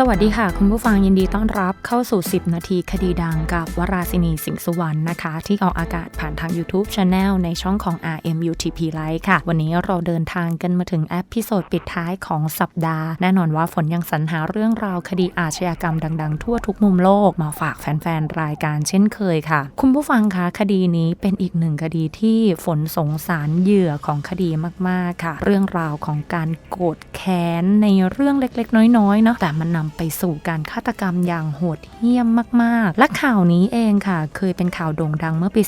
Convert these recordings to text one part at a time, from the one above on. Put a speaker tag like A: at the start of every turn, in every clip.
A: สวัสดีค่ะ คุณผู้ฟังยินดีต้อนรับเข้าสู่ 10 นาทีคดีดังกับวราศินีสิงห์สุวรรณนะคะ ที่ออกอากาศผ่านทาง YouTube Channel ในช่องของ RMUTP Live ค่ะ วันนี้เราเดินทางกันมาถึงแอพิโซดปิดท้ายของสัปดาห์ แน่นอนว่าฝนยังสรรหาเรื่องราวคดีอาชญากรรมดังๆ ทั่วทุกมุมโลกมาฝากแฟนๆ รายการเช่นเคยค่ะ คุณผู้ฟังคะคดีนี้เป็นอีกหนึ่งคดีที่ฝนสงสารเหยื่อของคดีมากๆค่ะ เรื่องราวของการโกรธแค้นในเรื่องเล็ก ๆ น้อยๆเนาะแต่มันนำไปสู่การฆาตกรรมอย่างโหดเหี้ยมมาก ๆ และข่าวนี้เองค่ะ เคยเป็นข่าวโด่งดังเมื่อปี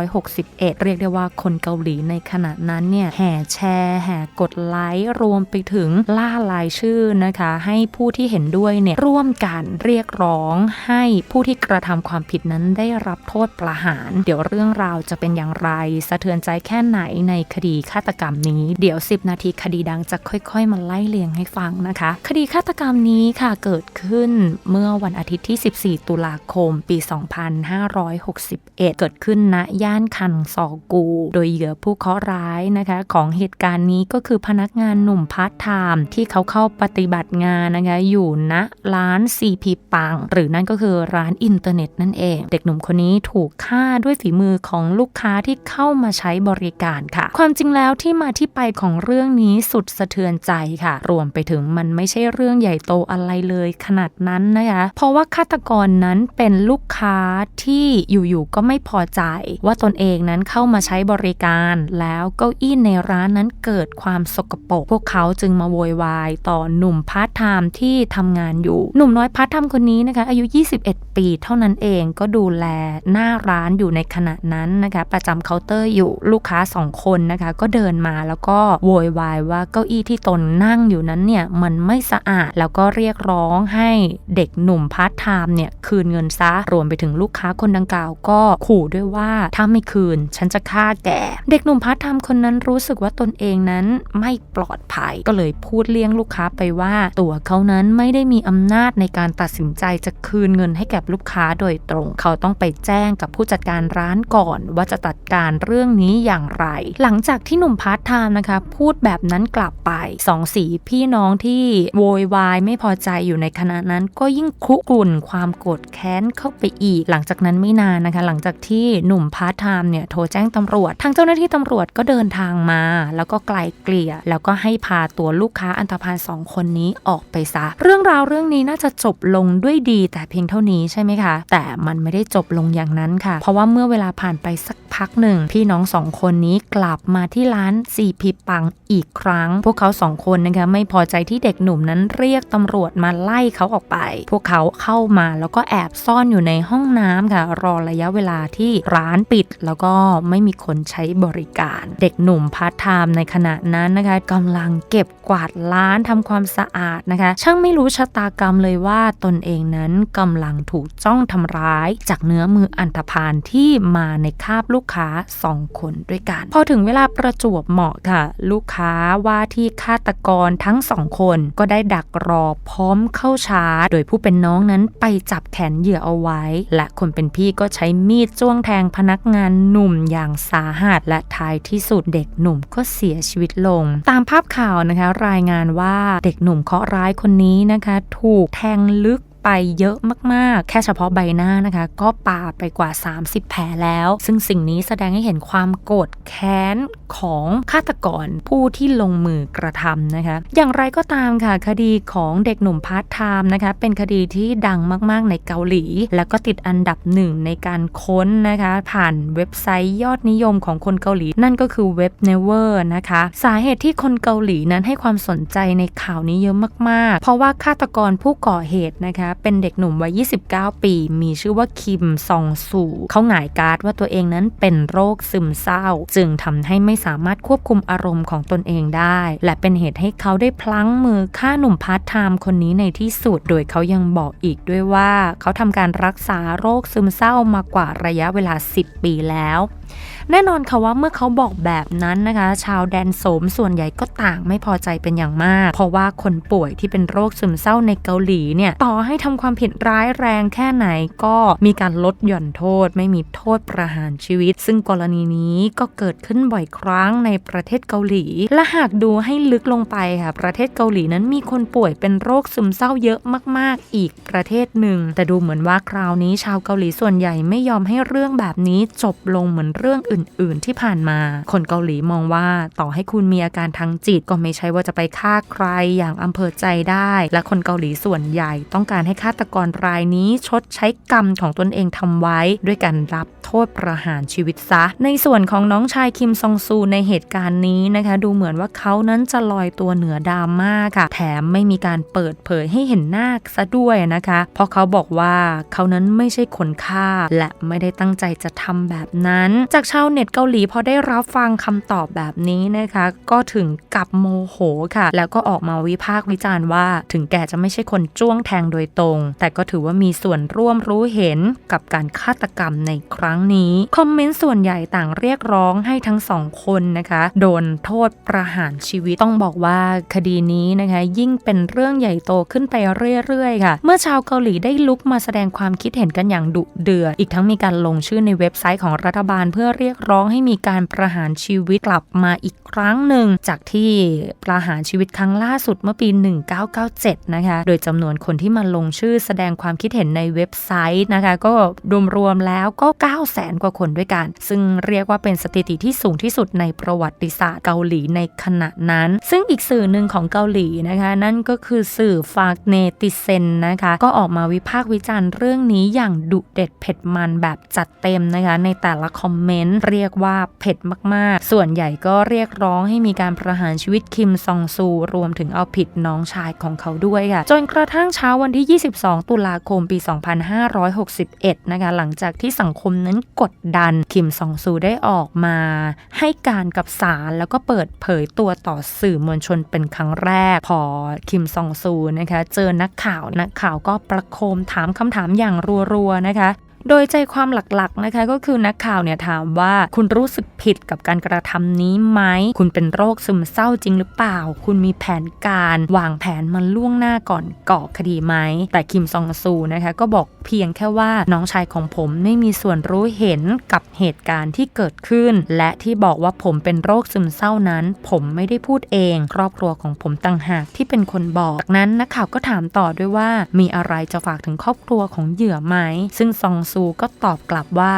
A: 2561 เรียกได้ว่าคนเกาหลีในขณะนั้นเนี่ยแห่แชร์แห่กดไลค์รวมไปถึงล่ารายชื่อนะคะ ให้ผู้ที่เห็นด้วยเนี่ยร่วมกันเรียกร้องให้ผู้ที่กระทำความผิดนั้นได้รับโทษประหาร เดี๋ยวเรื่องราวจะเป็นอย่างไร สะเทือนใจแค่ไหนในคดีฆาตกรรมนี้ เดี๋ยว 10 นาทีคดีดังจะค่อย ๆ มาไล่เลียงให้ฟังนะคะ คดีฆาตกรรมนี้ค่ะเกิดขึ้นเมื่อวันอาทิตย์ที่ 14 ตุลาคม ปี 2561 เกิดขึ้นณย่านคันซอกู โดยเหยื่อผู้เคราะห์ร้ายนะคะ ของเหตุการณ์นี้ก็คือพนักงานหนุ่มพาร์ทไทม์ที่เขาเข้าปฏิบัติงานนะคะอยู่ณร้าน CP ปัง หรือนั่นก็คือร้านอินเทอร์เน็ตนั่นเอง เด็กหนุ่มคนนี้ถูกฆ่าด้วยฝีมือของลูกค้าที่เข้ามาใช้บริการค่ะ ความจริงแล้วที่มาที่ไปของเรื่องนี้สุดสะเทือนใจค่ะ รวมไปถึงมันไม่ใช่เรื่องใหญ่โตอะไรเลยขนาดนั้นนะคะเพราะว่าฆาตกรนั้นเป็นลูกค้าที่อยู่ๆก็ไม่พอใจ ว่าตนเองนั้นเข้ามาใช้บริการ แล้วเก้าอี้ในร้านนั้นเกิดความสกปรกพวกเขาจึงมาโวยวายต่อหนุ่มพาร์ทไทม์ที่ทำงานอยู่ หนุ่มน้อยพาร์ทไทม์คนนี้นะคะ อายุ 21 ปีเท่านั้นเองก็ดูแลหน้าร้านอยู่ในขณะนั้นนะคะ ประจำเคาน์เตอร์อยู่ลูกค้าสองคนนะคะ ก็เดินมาแล้วก็โวยวายว่าเก้าอี้ที่ตนนั่งอยู่นั้นเนี่ยมันไม่สะอาดแล้วก็เรียกร้องให้เด็กหนุ่มพาร์ทไทม์เนี่ยคืนเงินซะ รวมไปถึงลูกค้าคนดังกล่าวก็ขู่ด้วยว่าถ้าไม่คืน ฉันจะฆ่าแก เด็กหนุ่มพาร์ทไทม์คนนั้นรู้สึกว่าตนเองนั้นไม่ปลอดภัยก็เลยพูดเลี้ยงลูกค้าไปว่า ตัวเขานั้นไม่ได้มีอำนาจในการตัดสินใจจะคืนเงินให้แก่ลูกค้าโดยตรง เขาต้องไปแจ้งกับผู้จัดการร้านก่อน ว่าจะจัดการเรื่องนี้อย่างไร หลังจากที่หนุ่มพาร์ทไทม์นะคะ พูดแบบนั้นกลับไปสองสีพี่น้องที่โวยวายไม่พอใจอยู่ในขณะนั้นก็ยิ่งคุกรุ่นความโกรธแค้นเข้าไปอีก หลังจากนั้นไม่นานนะคะ หลังจากที่หนุ่มพาร์ทไทม์เนี่ยโทรแจ้งตำรวจ ทางเจ้าหน้าที่ตำรวจก็เดินทางมา แล้วก็ไกลเกลี่ย แล้วก็ให้พาตัวลูกค้าอันธพาลสองคนนี้ออกไปซะ เรื่องราวเรื่องนี้น่าจะจบลงด้วยดีแต่เพียงเท่านี้ใช่ไหมคะ แต่มันไม่ได้จบลงอย่างนั้นค่ะ เพราะว่าเมื่อเวลาผ่านไปสักพักหนึ่ง พี่น้องสองคนนี้กลับมาที่ร้านซีพีปังอีกครั้ง พวกเขาสองคนนะคะไม่พอใจที่เด็กหนุ่มนั้นเรียกตำรวจมาไล่เขาออกไป พวกเขาเข้ามาแล้วก็แอบซ่อนอยู่ในห้องน้ำค่ะ รอระยะเวลาที่ร้านปิด แล้วก็ไม่มีคนใช้บริการ เด็กหนุ่มพาร์ทไทม์ในขณะนั้นนะคะกำลังเก็บกวาดร้านทำความสะอาดนะคะ ช่างไม่รู้ชะตากรรมเลยว่าตนเองนั้นกำลังถูกจ้องทำร้าย จากเนื้อมืออันธพาลที่มาในคาบลูกค้าสองคนด้วยกัน พอถึงเวลาประจวบเหมาะค่ะ ลูกค้าว่าที่ฆาตกรทั้งสองคนก็ได้ดักรอพร้อมเข้าชาร์จโดยผู้เป็นน้องนั้นไปจับแขนเหยื่อเอาไว้ และคนเป็นพี่ก็ใช้มีดจ้วงแทงพนักงานหนุ่มอย่างสาหัส และท้ายที่สุดเด็กหนุ่มก็เสียชีวิตลง ตามภาพข่าวนะคะ รายงานว่าเด็กหนุ่มเคราะร้ายคนนี้นะคะ ถูกแทงลึก ไปเยอะมากๆ แค่เฉพาะใบหน้านะคะ ก็ปาไปกว่า 30 แผลแล้ว ซึ่งสิ่งนี้แสดงให้เห็นความโกรธแค้นของฆาตกรผู้ที่ลงมือกระทำนะคะ อย่างไรก็ตามค่ะ คดีของเด็กหนุ่มพาร์ทไทม์นะคะ เป็นคดีที่ดังมากๆในเกาหลี แล้วก็ติดอันดับหนึ่งในการค้นนะคะ ผ่านเว็บไซต์ยอดนิยมของคนเกาหลี นั่นก็คือเว็บ Never นะคะ สาเหตุที่คนเกาหลีนั้นให้ความสนใจในข่าวนี้เยอะมากๆ เพราะว่าฆาตกรผู้ก่อเหตุนะคะเป็นเด็กหนุ่มวัย 29 ปี มีชื่อว่าคิมซองสูเขาหงายการ์ดว่าตัวเองนั้นเป็นโรคซึมเศร้า จึงทำให้ไม่สามารถควบคุมอารมณ์ของตนเองได้ และเป็นเหตุให้เขาได้พลั้งมือฆ่าหนุ่มพาร์ทไทม์คนนี้ในที่สุด โดยเขายังบอกอีกด้วยว่า เขาทำการรักษาโรคซึมเศร้ามากว่าระยะเวลา 10 ปีแล้วแน่นอนค่ะว่าเมื่อเขาบอกแบบนั้นนะคะ ชาวแดนโสมส่วนใหญ่ก็ต่างไม่พอใจเป็นอย่างมาก เพราะว่าคนป่วยที่เป็นโรคซึมเศร้าในเกาหลีเนี่ยต่อให้ทำความผิดร้ายแรงแค่ไหนก็มีการลดหย่อนโทษ ไม่มีโทษประหารชีวิต ซึ่งกรณีนี้ก็เกิดขึ้นบ่อยครั้งในประเทศเกาหลี และหากดูให้ลึกลงไปค่ะประเทศเกาหลีนั้นมีคนป่วยเป็นโรคซึมเศร้าเยอะมาก ๆ อีกประเทศหนึ่ง แต่ดูเหมือนว่าคราวนี้ชาวเกาหลีส่วนใหญ่ไม่ยอมให้เรื่องแบบนี้จบลงเหมือนเรื่องอื่น ๆ ที่ผ่านมา คนเกาหลีมองว่าต่อให้คุณมีอาการทางจิตก็ไม่ใช่ว่าจะไปฆ่าใครอย่างอำเภอใจได้ และคนเกาหลีส่วนใหญ่ต้องการให้ฆาตกรรายนี้ชดใช้กรรมของตนเองทำไว้ ด้วยการรับโทษประหารชีวิตซะ ในส่วนของน้องชายคิมซองซูในเหตุการณ์นี้นะคะ ดูเหมือนว่าเขานั้นจะลอยตัวเหนือดราม่าค่ะ แถมไม่มีการเปิดเผยให้เห็นหน้าซะด้วยนะคะ เพราะเขาบอกว่าเขานั้นไม่ใช่คนฆ่า และไม่ได้ตั้งใจจะทำแบบนั้นจากชาวเน็ตเกาหลีพอได้รับฟังคำตอบแบบนี้นะคะ ก็ถึงกับโมโหค่ะ แล้วก็ออกมาวิพากษ์วิจารณ์ว่า ถึงแกจะไม่ใช่คนจ้วงแทงโดยตรง แต่ก็ถือว่ามีส่วนร่วมรู้เห็นกับการฆาตกรรมในครั้งนี้ คอมเมนต์ส่วนใหญ่ต่างเรียกร้องให้ทั้งสองคนนะคะ โดนโทษประหารชีวิตต้องบอกว่าคดีนี้นะคะ ยิ่งเป็นเรื่องใหญ่โตขึ้นไปเรื่อยๆค่ะ เมื่อชาวเกาหลีได้ลุกมาแสดงความคิดเห็นกันอย่างดุเดือดอีกทั้งมีการลงชื่อในเว็บไซต์ของรัฐบาลเพื่อเรียกร้องให้มีการประหารชีวิตกลับมาอีกครั้งหนึ่ง จากที่ประหารชีวิตครั้งล่าสุดเมื่อปี 1997 นะคะ โดยจำนวนคนที่มาลงชื่อแสดงความคิดเห็นในเว็บไซต์นะคะ ก็รวมๆแล้วก็ 9 0 0 0 0 0กว่าคนด้วยกัน ซึ่งเรียกว่าเป็นสถิติที่สูงที่สุดในประวัติศาสตร์เกาหลีในขณะนั้น ซึ่งอีกสื่อหนึ่งของเกาหลีนะคะ นั่นก็คือสื่อฟากเนติเซนนะคะ ก็ออกมาวิพากษ์วิจารณ์เรื่องนี้อย่างดุเด็ดเผ็ดมันแบบจัดเต็มนะคะในแต่ละคอมเมนต์เรียกว่าเผ็ดมากๆ ส่วนใหญ่ก็เรียกร้องให้มีการประหารชีวิตคิมซองซู รวมถึงเอาผิดน้องชายของเขาด้วยค่ะ จนกระทั่งเช้าวันที่ 22 ตุลาคมปี 2561 นะคะ หลังจากที่สังคมนั้นกดดันคิมซองซูได้ออกมา ให้การกับศาลแล้วก็เปิดเผยตัวต่อสื่อมวลชนเป็นครั้งแรก พอคิมซองซูนะคะ เจอนักข่าวนักข่าวก็ประโคมถามคำถามอย่างรัวๆนะคะ โดยใจความหลักๆนะคะก็คือนักข่าวเนี่ยถามว่าคุณรู้สึกผิดกับการกระทำนี้ไหม คุณเป็นโรคซึมเศร้าจริงหรือเปล่า คุณมีแผนการวางแผนมันล่วงหน้าก่อนก่อคดีไหม แต่คิมซองซูนะคะก็บอกเพียงแค่ว่าน้องชายของผมไม่มีส่วนรู้เห็นกับเหตุการณ์ที่เกิดขึ้น และที่บอกว่าผมเป็นโรคซึมเศร้านั้น ผมไม่ได้พูดเอง ครอบครัวของผมต่างหากที่เป็นคนบอกจากนั้นนักข่าวก็ถามต่อด้วยว่า มีอะไรจะฝากถึงครอบครัวของเหยื่อไหม ซึ่งซองซก็ตอบกลับว่า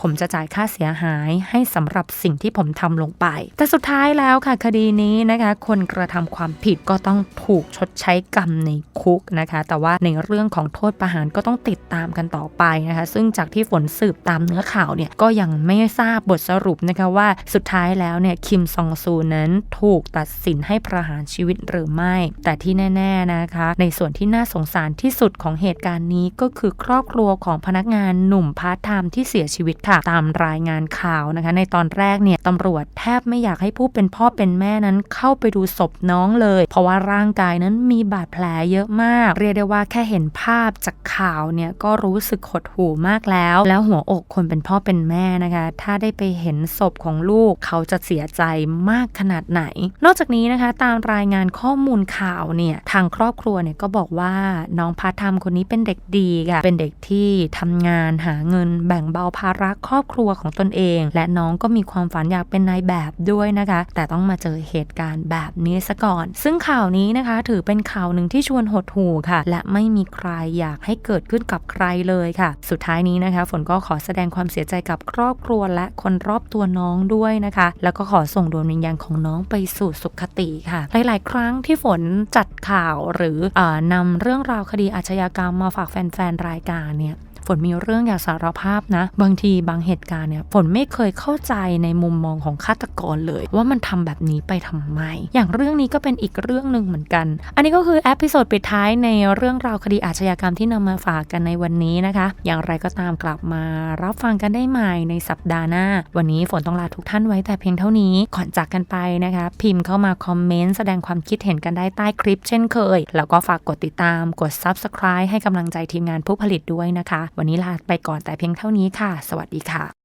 A: ผมจะจ่ายค่าเสียหายให้สำหรับสิ่งที่ผมทำลงไป แต่สุดท้ายแล้วค่ะคดีนี้นะคะคนกระทำความผิดก็ต้องถูกชดใช้กรรมในคุกนะคะ แต่ว่าในเรื่องของโทษประหารก็ต้องติดตามกันต่อไปนะคะ ซึ่งจากที่ฝนสืบตามเนื้อข่าวเนี่ยก็ยังไม่ทราบบทสรุปนะคะว่าสุดท้ายแล้วเนี่ยคิมซองซูนั้นถูกตัดสินให้ประหารชีวิตหรือไม่ แต่ที่แน่ ๆนะคะ ในส่วนที่น่าสงสารที่สุดของเหตุการณ์นี้ก็คือครอบครัวของพนักงานหนุ่มพาร์ทไทม์ที่เสียชีวิตค่ะตามรายงานข่าวนะคะ ในตอนแรกเนี่ยตำรวจแทบไม่อยากให้ผู้เป็นพ่อเป็นแม่นั้นเข้าไปดูศพน้องเลย เพราะว่าร่างกายนั้นมีบาดแผลเยอะมาก เรียกได้ว่าแค่เห็นภาพจากข่าวเนี่ยก็รู้สึกหดหู่มากแล้ว แล้วหัวอกคนเป็นพ่อเป็นแม่นะคะ ถ้าได้ไปเห็นศพของลูกเขาจะเสียใจมากขนาดไหน นอกจากนี้นะคะตามรายงานข้อมูลข่าวเนี่ยทางครอบครัวเนี่ยก็บอกว่าน้องพาร์ทไทม์คนนี้เป็นเด็กดีค่ะเป็นเด็กที่ทำงานหาเงินแบ่งเบาภาระครอบครัวของตนเอง และน้องก็มีความฝันอยากเป็นนายแบบด้วยนะคะ แต่ต้องมาเจอเหตุการณ์แบบนี้ซะก่อน ซึ่งข่าวนี้นะคะ ถือเป็นข่าวหนึ่งที่ชวนหดหู่ค่ะ และไม่มีใครอยากให้เกิดขึ้นกับใครเลยค่ะ สุดท้ายนี้นะคะ ฝนก็ขอแสดงความเสียใจกับครอบครัวและคนรอบตัวน้องด้วยนะคะ แล้วก็ขอส่งดวงวิญญาณของน้องไปสู่สุขติค่ะ หลาย ๆ ครั้งที่ฝนจัดข่าวหรือออนำเรื่องราวคดีอาชญากรรมมาฝากแฟน ๆ รายการเนี่ย นมีเรื่องอยากสารภาพนะ บางทีบางเหตุการณ์เนี่ยฝนไม่เคยเข้าใจในมุมมองของฆาตกรเลย ว่ามันทำแบบนี้ไปทำไม อย่างเรื่องนี้ก็เป็นอีกเรื่องหนึ่งเหมือนกัน อันนี้ก็คือเอพิโซดปิดท้ายในเรื่องราวคดีอาชญากรรมที่นำมาฝากกันในวันนี้นะคะ อย่างไรก็ตามกลับมารับฟังกันได้ใหม่ในสัปดาห์หน้า วันนี้ฝนต้องลาทุกท่านไว้แต่เพียงเท่านี้ก่อนจากกันไปนะคะ พิมพ์เข้ามาคอมเมนต์แสดงความคิดเห็นกันได้ใต้คลิป เช่นเคย แล้วก็ฝากกดติดตามกด subscribe ให้กำลังใจทีมงานผู้ผลิตด้วยนะคะวันนี้ลาไปก่อนแต่เพียงเท่านี้ค่ะ สวัสดีค่ะ